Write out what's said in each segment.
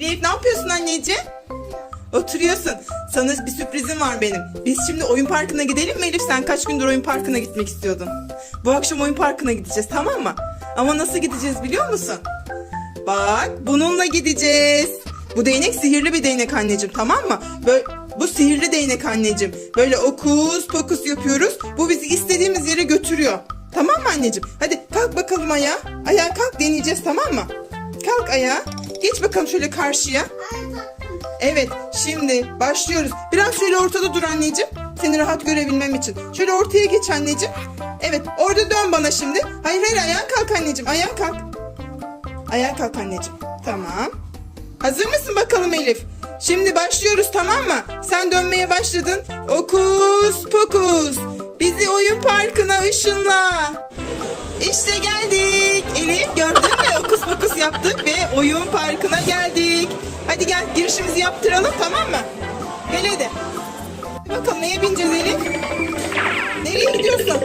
Elif ne yapıyorsun anneciğim? Oturuyorsun. Sana bir sürprizim var benim. Biz şimdi oyun parkına gidelim mi Elif? Sen kaç gündür oyun parkına gitmek istiyordun. Bu akşam oyun parkına gideceğiz tamam mı? Ama nasıl gideceğiz biliyor musun? Bak bununla gideceğiz. Bu değnek sihirli bir değnek anneciğim tamam mı? Böyle, bu sihirli değnek anneciğim. Böyle okus pokus yapıyoruz. Bu bizi istediğimiz yere götürüyor. Tamam mı anneciğim? Hadi kalk bakalım ayağa. Ayağa kalk deneyeceğiz tamam mı? Kalk ayağa. Geç bakalım şöyle karşıya. Evet şimdi başlıyoruz. Biraz şöyle ortada dur anneciğim. Seni rahat görebilmem için. Şöyle ortaya geç anneciğim. Evet orada dön bana şimdi. Hayır hayır ayağa kalk anneciğim. Ayağa kalk. Ayağa kalk anneciğim. Tamam. Hazır mısın bakalım Elif? Şimdi başlıyoruz tamam mı? Sen dönmeye başladın. Okus pokus. Bizi oyun parkına ışınla. İşte geldik. Elif gördün mü? Okus pokus yaptık ve oyun parkına geldik. Hadi gel girişimizi yaptıralım tamam mı? Gel hadi. Bakalım neye bineceğiz Elif? Nereye gidiyorsun?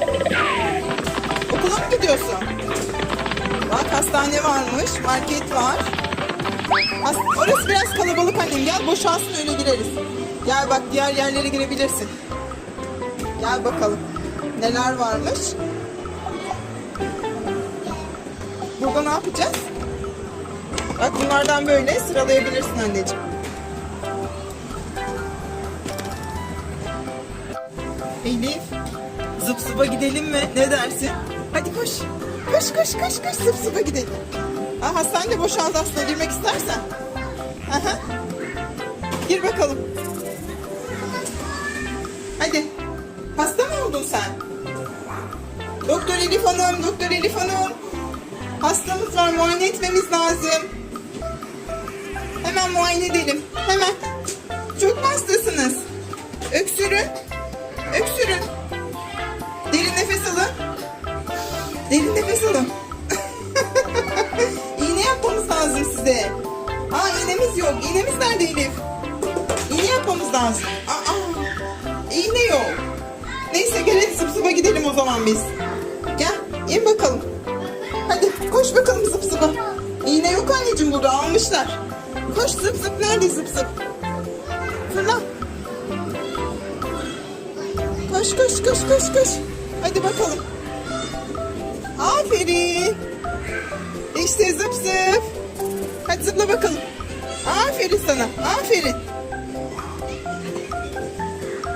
Okula mı gidiyorsun? Bak hastane varmış, market var. As orası biraz kalabalık annem. Gel boşalsın öyle gireriz. Gel bak diğer yerlere girebilirsin. Gel bakalım. Neler varmış? Burada ne yapacağız? Bak bunlardan böyle sıralayabilirsin anneciğim. Elif, zıp zıpa gidelim mi? Ne dersin? Hadi koş. Koş koş koş koş zıp zıpa gidelim. Aa, hastane boşaldı aslında girmek istersen. Aha. Gir bakalım. Hadi. Hasta mı oldun sen? Doktor Elif Hanım, Doktor Elif Hanım. Hastamız var, muayene etmemiz lazım. Hemen muayene edelim. Hemen. Çok hastasınız? Öksürün. Öksürün. Derin nefes alın. Derin nefes alın. İğne yapmamız lazım size. Aa iğnemiz yok. İğnemiz nerede Elif? İğne yapmamız lazım. Aa, iğne yok. Neyse gel hadi zıp zıpa gidelim o zaman biz. Gel in bakalım. Hadi koş bakalım zıp zıpa. İğne yok anneciğim burada almışlar. Koş zıp zıp nerede zıp zıp? Fırla. Koş koş koş koş koş. Hadi bakalım. Aferin. İşte zıp zıp. Hadi zıpla bakalım. Aferin sana. Aferin.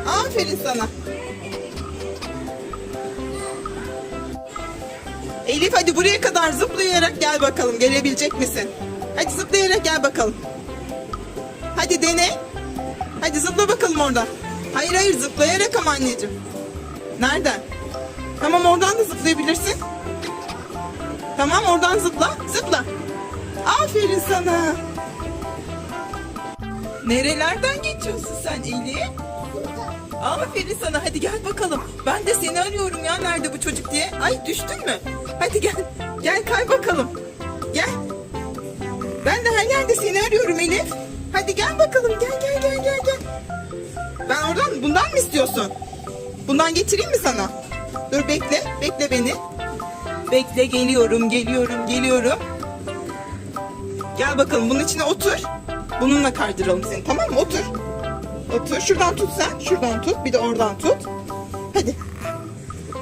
Aferin sana. Elif hadi buraya kadar zıplayarak gel bakalım. Gelebilecek misin? Hadi zıplayarak gel bakalım. Hadi dene. Hadi zıpla bakalım oradan. Hayır hayır zıplayarak ama anneciğim. Nereden? Tamam oradan da zıplayabilirsin. Tamam oradan zıpla. Zıpla. Aferin sana. Nerelerden geçiyorsun sen Elif? Aferin sana. Hadi gel bakalım. Ben de seni arıyorum ya nerede bu çocuk diye. Ay düştün mü? Hadi gel. Gel kay bakalım. Gel. Ben de her yerde seni arıyorum Elif. Hadi gel bakalım. Gel gel gel gel gel. Ben oradan bundan mı istiyorsun? Bundan getireyim mi sana? Dur bekle. Bekle beni. Bekle geliyorum geliyorum geliyorum. Gel bakalım bunun içine otur. Bununla kaydıralım seni tamam mı? Otur. Otur. Şuradan tut sen. Şuradan tut. Bir de oradan tut. Hadi.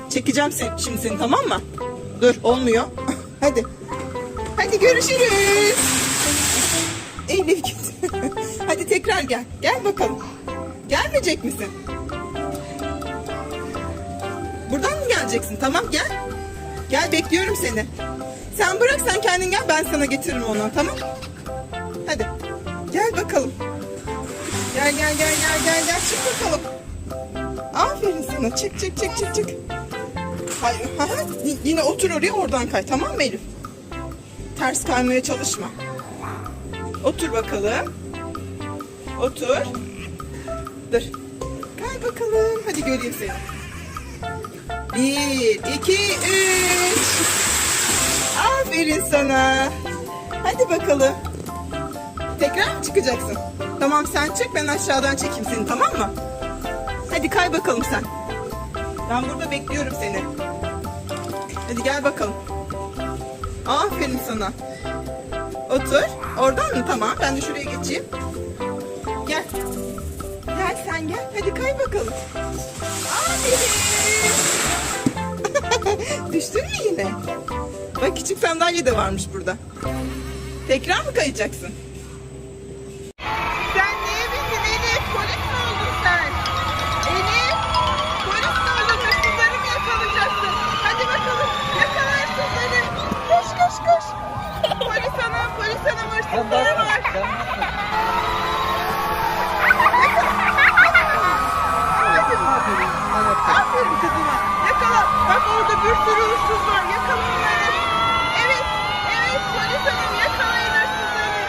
Çekeceğim seni, şimdi seni tamam mı? Dur olmuyor. Hadi. Hadi görüşürüz. Elif git. Hadi tekrar gel. Gel bakalım. Gelmeyecek misin? Buradan mı geleceksin? Tamam gel. Gel bekliyorum seni. Sen bırak sen kendin gel ben sana getiririm onu tamam? Hadi. Gel bakalım. Gel gel gel gel gel gel çık bakalım. Aferin sana çık çık çık çık çık. Hayır, yine otur oraya oradan kay tamam mı Elif? Ters kaymaya çalışma. Otur bakalım. Otur. Dur. Kay bakalım. Hadi göreyim seni. Bir, iki, üç. Aferin sana. Hadi bakalım. Tekrar mı çıkacaksın? Tamam sen çık ben aşağıdan çekeyim seni tamam mı? Hadi kay bakalım sen. Ben burada bekliyorum seni. Hadi gel bakalım. Aferin sana. Otur. Oradan mı? Tamam. Ben de şuraya geçeyim. Gel. Gel sen gel. Hadi kay bakalım. Aferin. Düştün mü yine? Bak küçük sandalye de varmış burada. Tekrar mı kayacaksın? Hanım hırsızları var. Aferin kızıma. Yakala. Bak orada bir sürü hırsız var. Yakala onları. Evet. Evet polis hanım yakalayın hırsızları.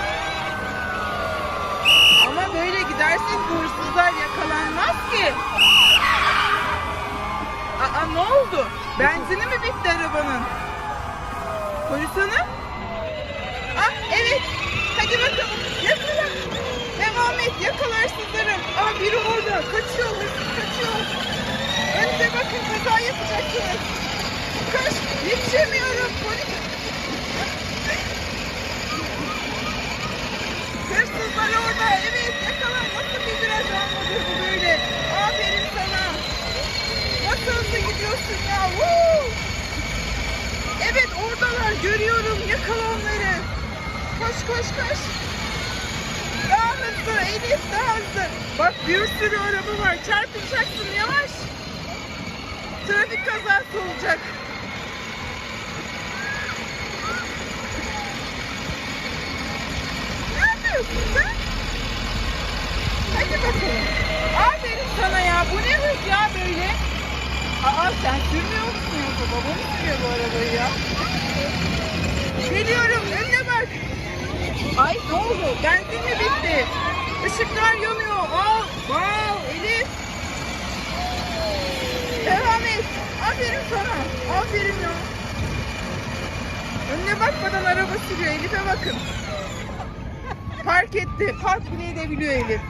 Ama böyle gidersek bu hırsızlar yakalanmaz ki. Aa ne oldu? Benzini mi bitti arabanın? Polis hanım? Ah evet. Hadi bakalım. Yakala. Devam et. Yakala hırsızları. Aa biri orada. Kaçıyor hırsız kaçıyor. Önce bakın kaza yapacaksınız. Koş. Yetişemiyorum. Polis. Hırsızlar orada. Evet yakala. Nasıl bir viraj almadı bu böyle? Aferin sana. Nasıl hızlı gidiyorsun ya? Woo! Evet oradalar. Görüyorum. Yakala onları. Koş koş koş. Daha hızlı Elif daha hızlı. Bak bir sürü araba var. Çarpılacaksın yavaş. Trafik kazası olacak. Ne yapıyorsun sen? Hadi bakalım. Aferin sana ya. Bu ne hız ya böyle? Aa sen sürmüyor musun yoksa? Baba mı sürüyor bu arabayı ya? Geliyorum. Önüne. Ay ne oldu? Benzin mi bitti? Işıklar yanıyor. Aa, wow, Elif. Devam et. Aferin sana. Aferin ya. Önüne bakmadan araba sürüyor. Elif'e bakın. Park etti. Park bile edebiliyor Elif.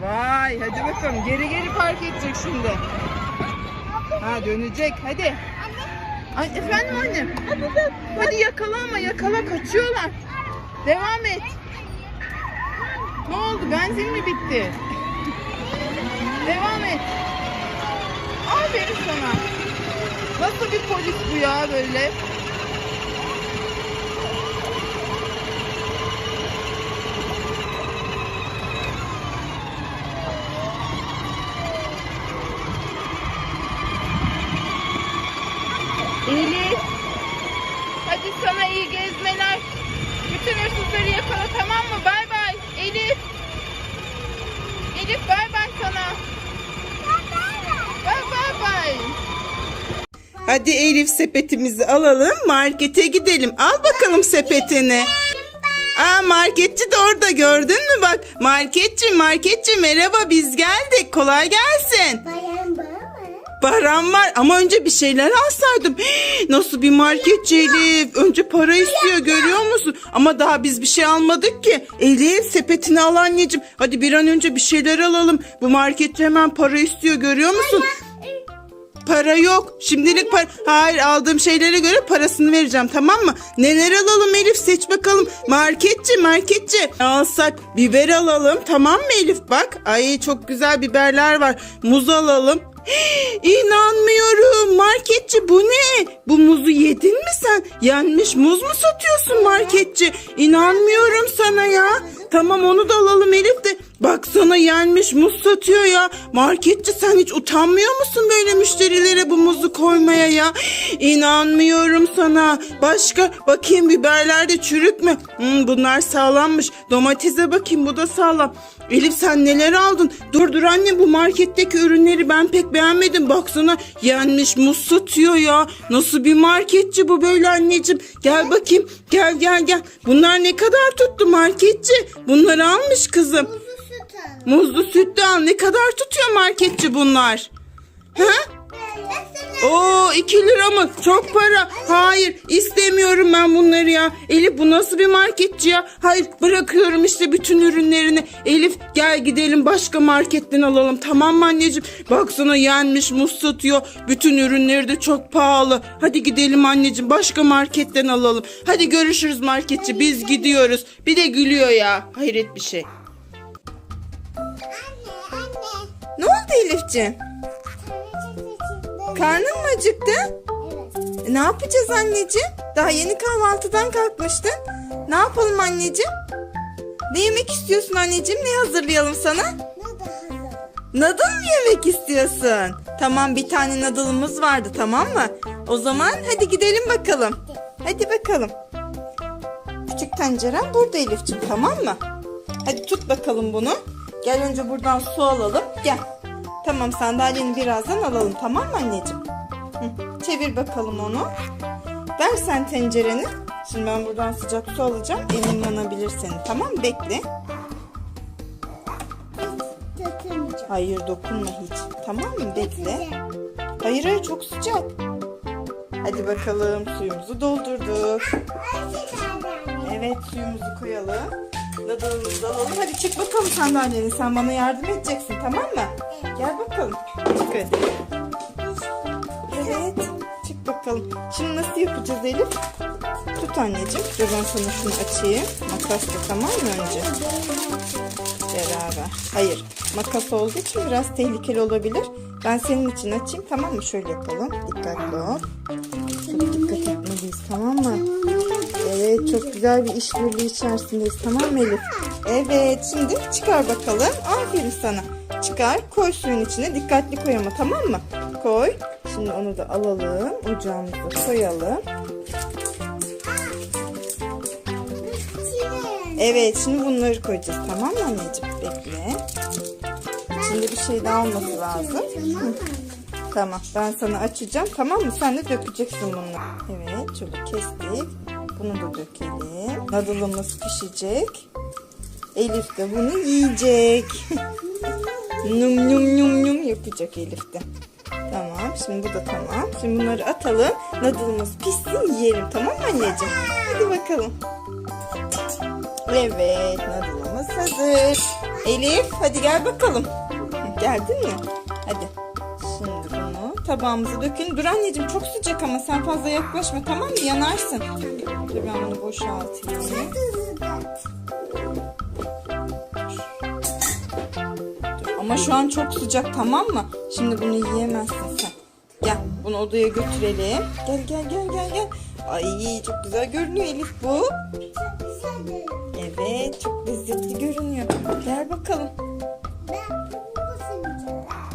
Vay hadi bakalım. Geri geri park edecek şimdi. Ha dönecek. Hadi. Ay, efendim annem. Hadi yakala ama yakala kaçıyorlar. Devam et. Ne oldu? Benzin mi bitti? Devam et. Aferin sana. Nasıl bir polis bu ya böyle? Elif. Hadi sana iyi gezmeler. Hırsızları yakala tamam mı? Bay bay. Elif. Elif bay bay sana. Bay bay bay. Hadi Elif sepetimizi alalım markete gidelim. Al bakalım sepetini. Aa marketçi de orada gördün mü bak. Marketçi marketçi merhaba biz geldik. Kolay gelsin. Mı? Param var ama önce bir şeyler alsaydım. Nasıl bir marketçi Elif? Önce para istiyor görüyor musun? Ama daha biz bir şey almadık ki. Elif sepetini al anneciğim. Hadi bir an önce bir şeyler alalım. Bu marketçi hemen para istiyor görüyor musun? Para yok. Şimdilik para... Hayır aldığım şeylere göre parasını vereceğim tamam mı? Neler alalım Elif seç bakalım. Marketçi marketçi. Ne Alsak biber alalım tamam mı Elif bak. Ay çok güzel biberler var. Muz alalım. İnanmıyorum marketçi bu ne? Bu muzu yedin mi sen? Yenmiş muz mu satıyorsun marketçi? İnanmıyorum sana ya. Tamam onu da alalım Elif de. Baksana yenmiş muz satıyor ya. Marketçi sen hiç utanmıyor musun böyle müşterilere bu muzu koymaya ya? İnanmıyorum sana. Başka bakayım biberler de çürük mü? Hmm, bunlar sağlammış. Domatese bakayım bu da sağlam. Elif sen neler aldın? Dur dur anne bu marketteki ürünleri ben pek beğenmedim. Baksana yenmiş muz satıyor ya. Nasıl bir marketçi bu böyle anneciğim? Gel bakayım. Gel gel gel. Bunlar ne kadar tuttu marketçi? Bunları almış kızım. Kuzu süt al. Muzlu süt de al. Ne kadar tutuyor marketçi bunlar? Ha? Oo 2 lira mı? Çok para. Hayır istemiyorum ben bunları ya. Elif bu nasıl bir marketçi ya? Hayır bırakıyorum işte bütün ürünlerini. Elif gel gidelim başka marketten alalım. Tamam mı anneciğim? Baksana yenmiş muz satıyor. Bütün ürünleri de çok pahalı. Hadi gidelim anneciğim başka marketten alalım. Hadi görüşürüz marketçi biz gidiyoruz. Bir de gülüyor ya. Hayret bir şey. Ne oldu Elifciğim? Karnın mı acıktı? E, ne yapacağız anneciğim? Daha yeni kahvaltıdan kalkmıştın. Ne yapalım anneciğim? Ne yemek istiyorsun anneciğim? Ne hazırlayalım sana? Nadıl mı yemek istiyorsun? Tamam bir tane nadılımız vardı tamam mı? O zaman hadi gidelim bakalım. Hadi bakalım. Küçük tencerem burada Elif'ciğim tamam mı? Hadi tut bakalım bunu. Gel önce buradan su alalım. Gel. Tamam sandalyeni birazdan alalım tamam mı anneciğim? Hı, Çevir bakalım onu. Ver sen tencereni. Şimdi ben buradan sıcak su alacağım. Elin yanabilir senin tamam? Bekle. Hayır dokunma hiç. Tamam mı? Bekle. Hayır hayır çok sıcak. Hadi bakalım suyumuzu doldurduk. Evet suyumuzu koyalım. Nadalımızı da alalım. Hadi çık bakalım sandalyeni. Sen bana yardım edeceksin tamam mı? Gel bakalım. Çık hadi. Evet. Çık bakalım. Şimdi nasıl yapacağız Elif? Tut anneciğim. Dur ben sana şunu açayım. Makasla tamam mı önce? Beraber. Hayır. Makas olduğu için biraz tehlikeli olabilir. Ben senin için açayım tamam mı? Şöyle yapalım. Dikkatli ol. Çok dikkat etmeliyiz tamam mı? Evet çok güzel bir işbirliği içerisindeyiz tamam mı Elif? Evet şimdi çıkar bakalım. Aferin sana. Çıkar koy suyun içine dikkatli koy ama tamam mı? Koy. Şimdi onu da alalım. Ocağımıza koyalım. Evet şimdi bunları koyacağız tamam mı anneciğim? Bekle. İçinde bir şey daha olması lazım. Hı. Tamam ben sana açacağım tamam mı? Sen de dökeceksin bunu. Evet şöyle kestik. Bunu da dökelim. Nadılımız pişecek. Elif de bunu yiyecek. num num num num yapacak Elif de. Tamam şimdi bu da tamam. Şimdi bunları atalım. Nadılımız pişsin yiyelim tamam mı anneciğim? Hadi bakalım. Evet nadılımız hazır. Elif hadi gel bakalım. Geldin mi? Hadi. Şimdi bunu tabağımıza dökün. Dur anneciğim çok sıcak ama sen fazla yaklaşma tamam mı? Yanarsın. Dur ben bunu boşaltayım. Ama şu an çok sıcak tamam mı? Şimdi bunu yiyemezsin sen. Gel bunu odaya götürelim. Gel gel gel gel gel. Ay çok güzel görünüyor Elif bu. Evet çok lezzetli görünüyor. Gel bakalım.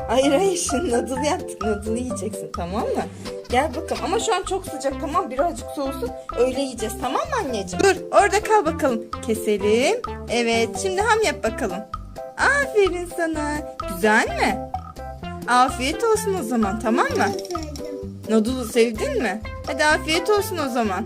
Hayır hayır şimdi noodle yaptık. Noodle yiyeceksin tamam mı? Gel bakalım ama şu an çok sıcak tamam birazcık soğusun öyle yiyeceğiz tamam mı anneciğim? Dur orada kal bakalım. Keselim. Evet şimdi ham yap bakalım. Aferin sana. Güzel mi? Afiyet olsun o zaman tamam mı? Noodle'u sevdin mi? Hadi afiyet olsun o zaman.